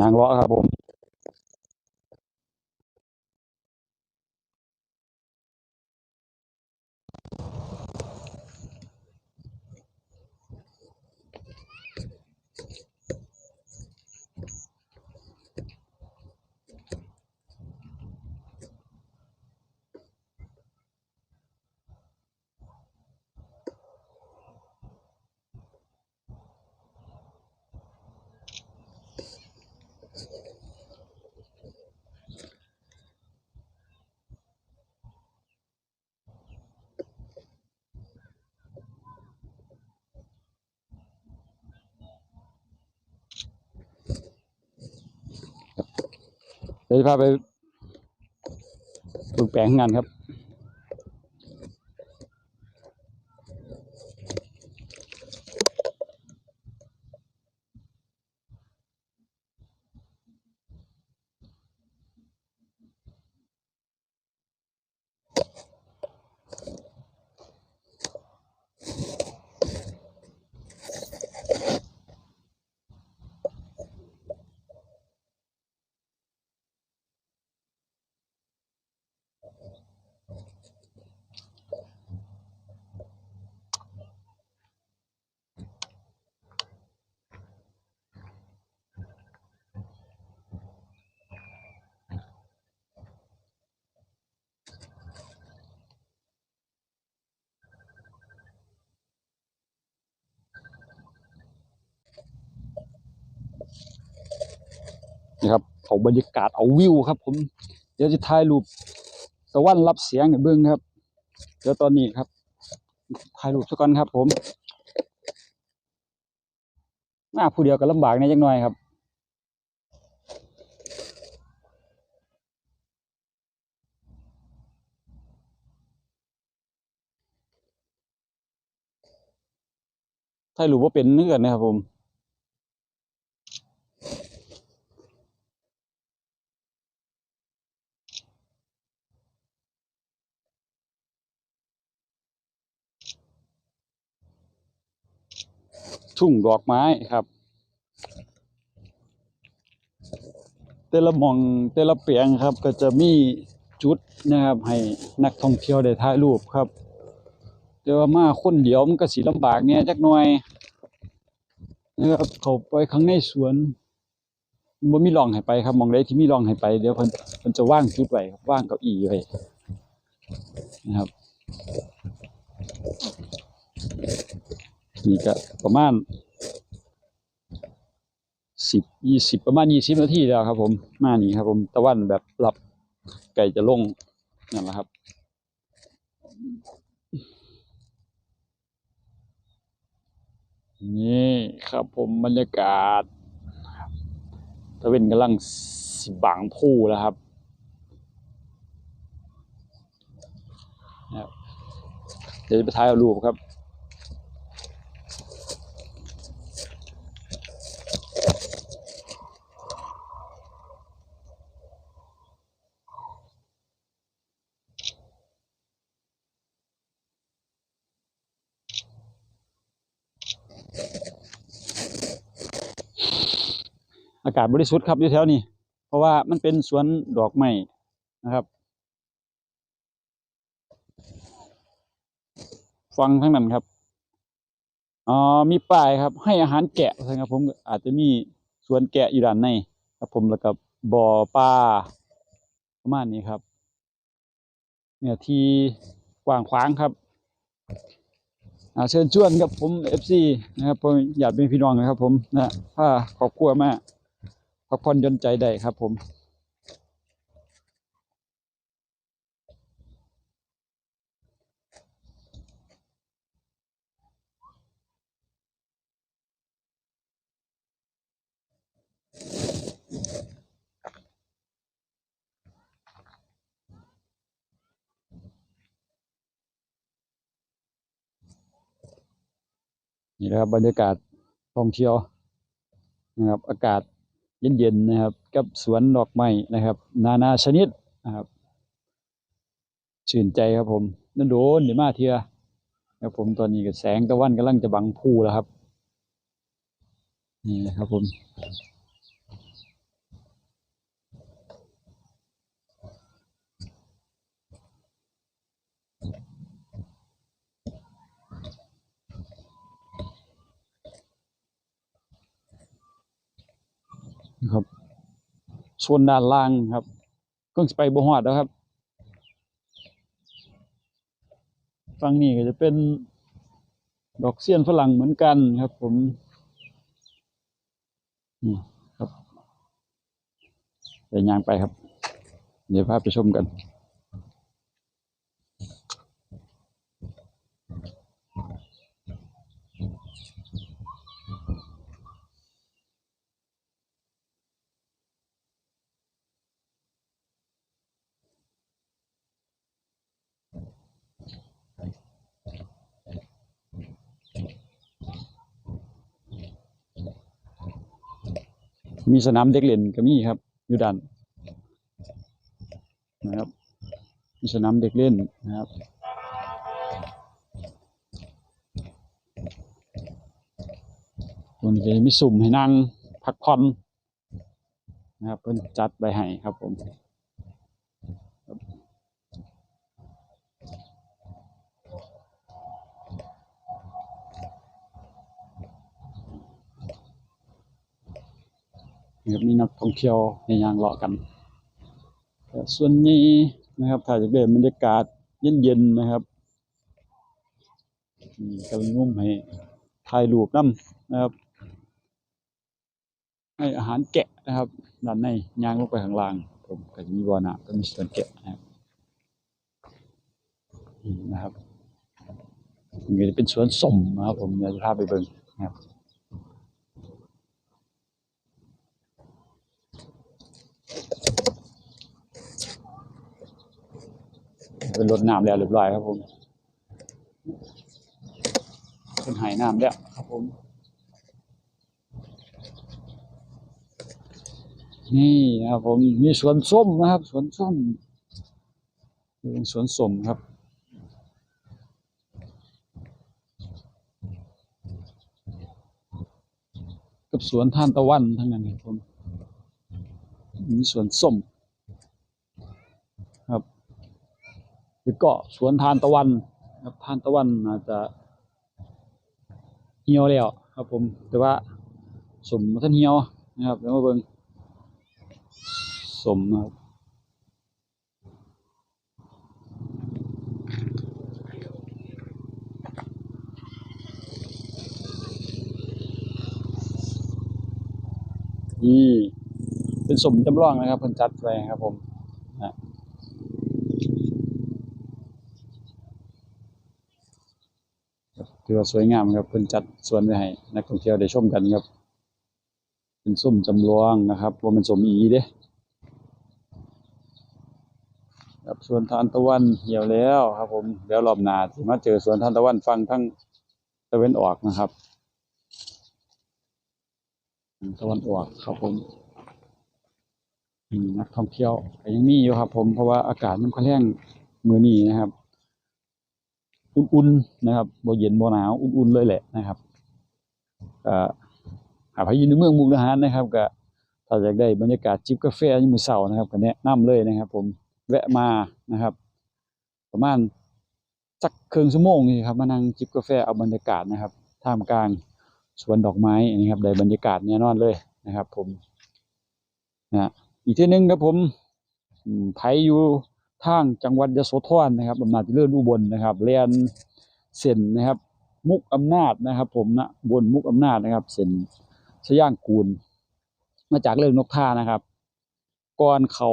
นางล้อครับผม เดี๋ยวจะพาไปปลูกแปลงงานครับ นี่ครับเอาบรรยากาศเอาวิวครับ ผมเดี๋ยวจะถ่ายรูปสวรรค์รับเสียงให้เบิ่งครับเดี๋ยวตอนนี้ครับถ่ายรูปสักก่อนครับ ผมมาผู้เดียวก็ลำบากในจักหน่อยครับถ่ายรูปว่าเป็นเนื้อนะครับผม ทุ่งดอกไม้ครับ แต่ละมองแต่ละเปียงครับ ก็จะมีจุดนะครับ ให้นักท่องเที่ยวได้ถ่ายรูปครับ แต่ว่ามาคนเดียวมันก็สิลำบากเนี่ยจักหน่อยนะครับเขาไปข้างในสวนบ่มีร่องให้ไปครับมองใดที่มีร่องให้ไป เดี๋ยวเพิ่นเพิ่นจะว่างจุดไว้ครับว่างเก้าอี้ไว้นะครับ นี่ก็ประมาณสิบยี่สิบประมาณยี่สิบนาทีแล้วครับ ผมมานี่ครับ ผมตะวันแบบหลับไก่จะลงนั่นแหละครับนี่ครับผมบรรยากาศตะเวนกำลังสิบางผู้แล้วครับนะครับเดี๋ยวจะไปถ่ายรูปครับ อากาศบริสุทธิ์ครับอยู่แถวนี้ เพราะว่ามันเป็นสวนดอกไม้นะครับฟังทั้งนั้นครับอ๋อมีป้ายครับ ให้อาหารแกะนะครับผมอาจจะมีสวนแกะอยู่ด้านในครับผมแล้วก็บ่อปลาประมาณนี้ครับเนี่ยที่กว้างขวางครับเชิญชวนครับผมเอฟซีนะครับผมอยากเป็นพี่น้องนะครับผมนะถ้าครอบครัวมาก พักผ่อนย่อนใจได้ครับผมนี่นะครับบรรยากาศท่องเที่ยวนะครับอากาศ เย็นๆนะครับ กับสวนดอกไม้นะครับ นานาชนิดนะครับชื่นใจครับผมนั่นโดนเดี๋ยวมาเทียครับผมตอนนี้ก็แสงตะวันกำลังจะบังผู้แล้วครับนี่นะครับผม ส่วนด้านล่างครับเครื่งไปบ่ฮอดแล้วครับฝั่งนี้ก็จะเป็นดอกเสี้ยนฝรั่งเหมือนกันครับผมนี่ครับเดี๋ยวยางไปครับ เดี๋ยวพาไปชมกัน มีสนามเด็กเล่นก็มีครับ อยู่ด้านนะครับ มีสนามเด็กเล่นนะครับตรงนจะมีสุ่มให้นั่งพักผ่อนนะครับเพิ่นจัดไปให้ครับผม ครับมีนักท่องเที่ยวในยางเลาะกันแต่ส่วนนี้นะครับถ้ายจะเป็นบรรยากาศเย็นๆนะครับนี่ก็มีมุมให้ถ่ายรูปนํนะครับ ให้อาหารแกะนะครับด้านในย่างลงไปข้างล่างผมก็จะมีบอน้ำก็มีส่วนแกะนะครับนี่นะครับมันก็จะเป็นสวนส้มนะครับผมอยากจะพาไปเบิ่งนะครับ เป็นรดน้ำแล้วเรียบร้อยครับผมเป็นหายน้ำแล้วครับผม นี่นะครับผมมีสวนส้มนะครับสวนส้มเป็นสวนส้มครับกับสวนท่านตะวันทั้งนั้นครับผมมีสวนส้มครับ แล้วก็สวนทานตะวันครับทานตะวันอาจจะเหี่ยวแล้วครับผมแต่ว่าสมมันทันเหี่ยวนะครับแล้วมาเบิ่งสมนะครับนี่เป็นสมจำลองนะครับเพิ่นจัดไว้ครับผมนะ ถือว่าสวยงามครับเพิ่นจัดสวนไว้ให้นักท่องเที่ยวได้ชมกันครับ เป็นส้มจำลองนะครับว่ามันสมอีเด้ครับสวนทานตะวันเหี่ยวแล้วครับ ผมเดี๋ยวรอบหน้าสิมาเจอสวนทานตะวันฟังทั้งตะเวนออกนะครับตะวันออกครับผมนักท่องเที่ยวยังมีอยู่ครับ ผมเพราะว่าอากาศมันค่อนข้างมือนี้นะครับ อุ่นๆนะครับบ่เย็นบ่หนาวอุ่นๆเลยแหละนะครับก็หาพายุในเมืองมุกดาหารนะครับก็ถ้าอยากได้บรรยากาศจิบกาแฟยามมื้อเช้านะครับก็แนะนำเลยนะครับ ผมแวะมานะครับ ประมาณสักครึ่งชั่วโมงนี่ครับมานั่งจิบกาแฟเอาบรรยากาศนะครับท่ามกลางสวนดอกไม้นะครับได้บรรยากาศแน่นอนเลยนะครับ ผมนะอีกที่หนึ่งครับผมอืมไผอยู่ ทางจังหวัดยโสธรนะครับอำนาจเจริญอุบลนะครับเรียนเส้นนะครับ มุกอำนาจนะครับ ผมนะบนมุกอำนาจนะครับเส้นสย่างกูล มาจากเรื่องนกท่านะครับก่อนเขา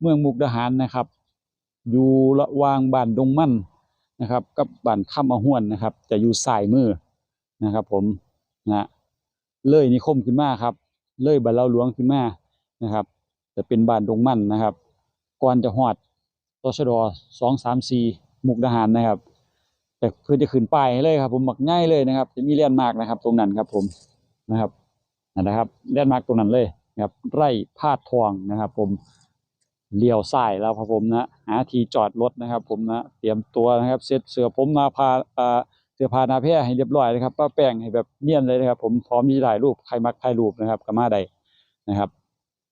เมืองมุกดาหารนะครับ อยู่ระวางบ้านดงมั่นนะครับ กับบ้านข้ามอห้วนนะครับ จะอยู่ซ้ายมือนะครับ ผมนะเลยนิคมขึ้นมาครับ เลยบ้านเราหลวงขึ้นมานะครับ จะเป็นบ้านดงมั่นนะครับก่อนจะฮอด ตชดสองสามสี่มุกดาหารนะครับ แต่เพื่อจะขึ้นป้ายให้เลยครับ ผมมักง่ายเลยนะครับ จะมีเลียนมากนะครับ ตรงนั้นครับ ผมนะครับนะครับเลียนมากตรงนั้นเลยนะครับ ไร่พาดทองนะครับ ผมเลี้ยวซ้ายแล้วครับผมนะหาที่จอดรถนะครับ ผมนะเตรียมตัวนะครับเซ็ตเสือผมมาพาเอ่อเสื้อผ้าหนาแพรให้เรียบร้อยนะครับป้าแป้งให้แบบเนียนเลยนะครับ ผมพร้อมที่ถ่ายรูปใครมักถ่ายรูปนะครับก็มาได้นะครับ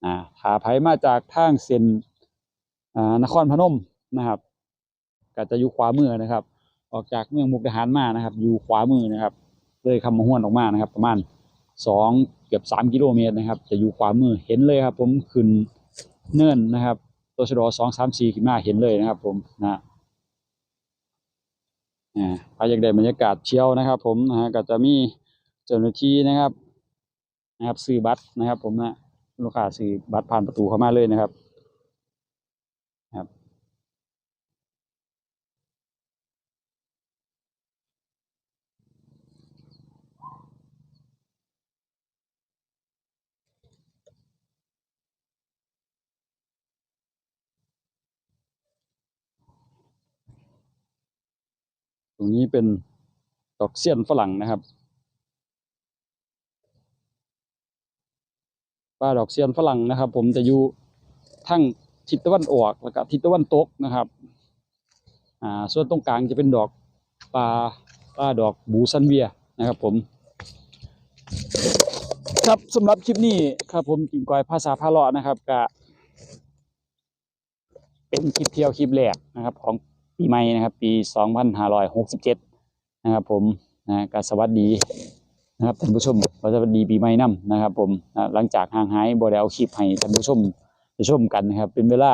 อ่าถ้าไผมาจากทางเส้น นครพนมนะครับก็จะอยู่ขวามือนะครับ ออกจากเมืองมุกดาหารมานะครับ อยู่ขวามือนะครับ เลยคำมะห้วนออกมานะครับ ประมาณสองเกือบสามกิโลเมตรนะครับ จะอยู่ขวามือเห็นเลยครับ ผมขึ้นเนินนะครับตัวชดสองสามสี่ขึ้นมาเห็นเลยนะครับ ผมนะอ่าใครอยากได้บรรยากาศเชี่ยวนะครับ ผมนะฮะก็จะมีเจ้าหน้าที่นะครับ นะครับซื้อบัตรนะครับ ผมนะลูกค้าซื้อบัตรผ่านประตูเข้ามาเลยนะครับ ต รงนี้เป็นดอกเสี้ยนฝรั่งนะครับป่าดอกเสี้ยนฝรั่งนะครับ ผมจะอยู่ทั้งทิศตะวันออกแล้วก็ทิศตะวันตกนะครับอ่าส่วนตรงกลางจะเป็นดอกปลาปลาดอกบูซันเวียนะครับ ผม ครับสำหรับคลิปนี้ครับผมกินกอยภาษาพาเลาะนะครับก็เป็นคลิปเที่ยวคลิปแรกนะครับ ของ ปีใหม่นะครับ ปี 2567 นะครับผมนะก็สวัสดีนะครับท่านผู้ชมขอสวัสดีปีใหม่นํนะครับผมนะหลังจากห่างหายบ่ได้เอาคลิปให้ท่านผู้ชมได้ชมกันนะครับ เป็นเวลา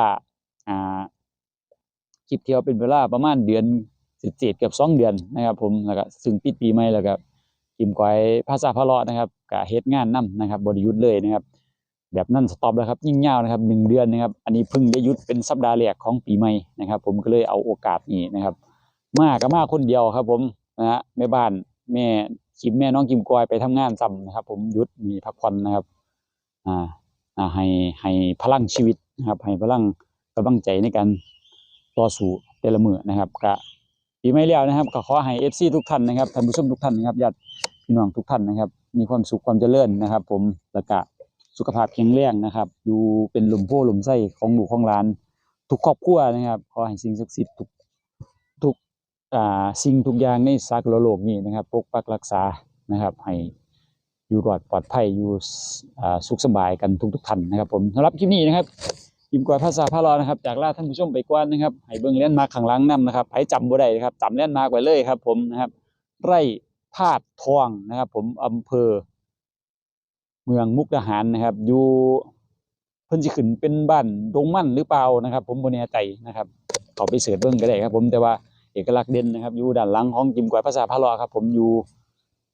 อ่าคลิปเที่ยวเป็นเวลาประมาณเดือนสิบเจ็ดเกือบสองเดือนนะครับ ผมแล้วก็ซึ่งปิดปีใหม่แล้วก็กิมก้อยภาษาพะเลาะนะครับก็เฮ็ดงานนํนะครับบริยุทธ์เลยนะครับ แบบนั้นสต็อปแล้วครับยิ่งยาวนะครับหนึ่งเดือนนะครับ อันนี้เพิ่งได้ยุดเป็นสัปดาห์แรกของปีใหม่นะครับ ผมก็เลยเอาโอกาสนี้นะครับ มาก็มาคนเดียวครับ ผมนะฮะแม่บ้านแม่คิมแม่น้องกิมกอยไปทำงานซ้ำนะครับ ผมยุดมีพักผ่อนนะครับอ่าอ่าให้ให้พลังชีวิตนะครับ ให้พลังกำลังใจในการต่อสู้แต่ละมือนะครับก็ปีใหม่แล้วนะครับก็ขอให้ FC ทุกท่านนะครับท่านผู้ชมทุกท่านนะครับญาติพี่น้องทุกท่านนะครับ มีความสุขความเจริญนะครับ ผมแล้วก็ สุขภาพแข็งแรงนะครับ อยู่เป็นหลุมโพหลุมไส้ของหมู่ของหลาน ทุกครอบครัวนะครับขอให้สิ่งศักดิ์สิทธิ์ทุกทุกอ่าสิ่งทุกอย่างในสากลโลกนี้นะครับปกปักรักษานะครับ ให้อยู่รอดปลอดภัยอยู่อ่าสุขสบายกันทุกทุกท่านนะครับ ผมสำหรับคลิปนี้นะครับยิมกวยภาษาพาลอนะครับ จากลาท่านผู้ชมไปกวนนะครับให้เบิ่งเล่นมาข้างหลังนํนะครับให้จำบ่ได้นะครับจำเล่นมากไว้เลยครับ ผมนะครับ ไร่ธาตุทองนะครับ ผมอำเภอ เมืองมุกดาหารนะครับ อยู่เพิ่นสิขึ้นเป็นบ้านดงมั่นหรือเปล่านะครับ ผมบ่แน่ใจนะครับเขาไปเสิร์ชเบิ่งก็ได้ครับ ผมแต่ว่าเอกลักษณ์เด่นนะครับ อยู่ด้านหลังของจิมกวยภาษาพาลอครับ ผมอยู่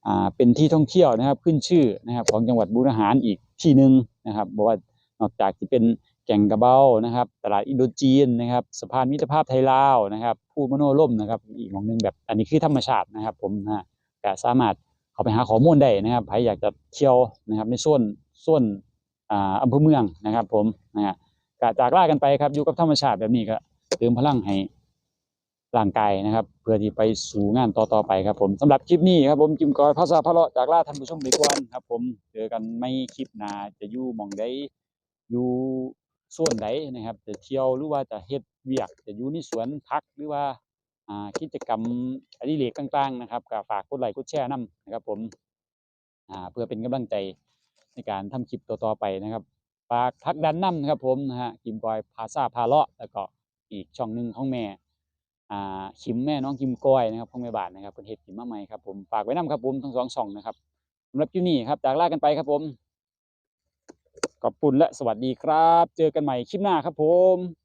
อ่าเป็นที่ท่องเที่ยวนะครับ ขึ้นชื่อนะครับ ของจังหวัดบุรีรัมย์อีกที่หนึ่งนะครับบอกว่านอกจากที่เป็นแก่งกระเบ้านะครับ ตลาดอินโดจีนนะครับสะพานมิตรภาพไทยลาวนะครับ ผู้มโนร่มนะครับ อีกหมองหนึงแบบอันนี้คือธรรมชาตินะครับ ผมนะก็สามารถ เข้าไปหาข้อมูลได้นะครับใครอยากจะเที่ยวนะครับ ในส่วนส่วนอ่าอำเภอเมืองนะครับ ผมนะฮะก็จากลากันไปครับ อยู่กับธรรมชาติแบบนี้ก็เติมพลังให้ร่างกายนะครับ เพื่อที่ไปสู่งานต่อๆไปครับผมสำหรับคลิปนี้ครับผมจิมกอยภาษาพะเลาะจากล่าท่านผู้ชมไปก่อนครับ ผมเจอกันไม่คลิปหน้าจะอยู่มองใดอยู่ส่วนใดนะครับ จะเที่ยวหรือว่าจะเฮ็ดเวียก จะอยู่ในสวนพักหรือว่า กิจกรรมอดิเรกต่างๆนะครับก็ฝากกดไลค์กดแชร์นํนะครับ ผมอ่าเพื่อเป็นกำลังใจในการทำคลิปต่อๆไปนะครับฝากทักดันนํนะครับ ผมนะฮะกิมกอยภาษาพาเลาะแล้วก็อีกช่องหนึ่งของแม่อ่าคิมแม่น้องกิมกอยนะครับของแม่บานนะครับเพิ่นเฮ็ดขึ้นมาใหม่ครับผมฝากไว้นํครับผมทั้งสองช่องนะครับสำหรับคลิปนี้ครับจากลากันไปครับผมขอบคุณและสวัสดีครับ เจอกันใหม่คลิปหน้าครับผม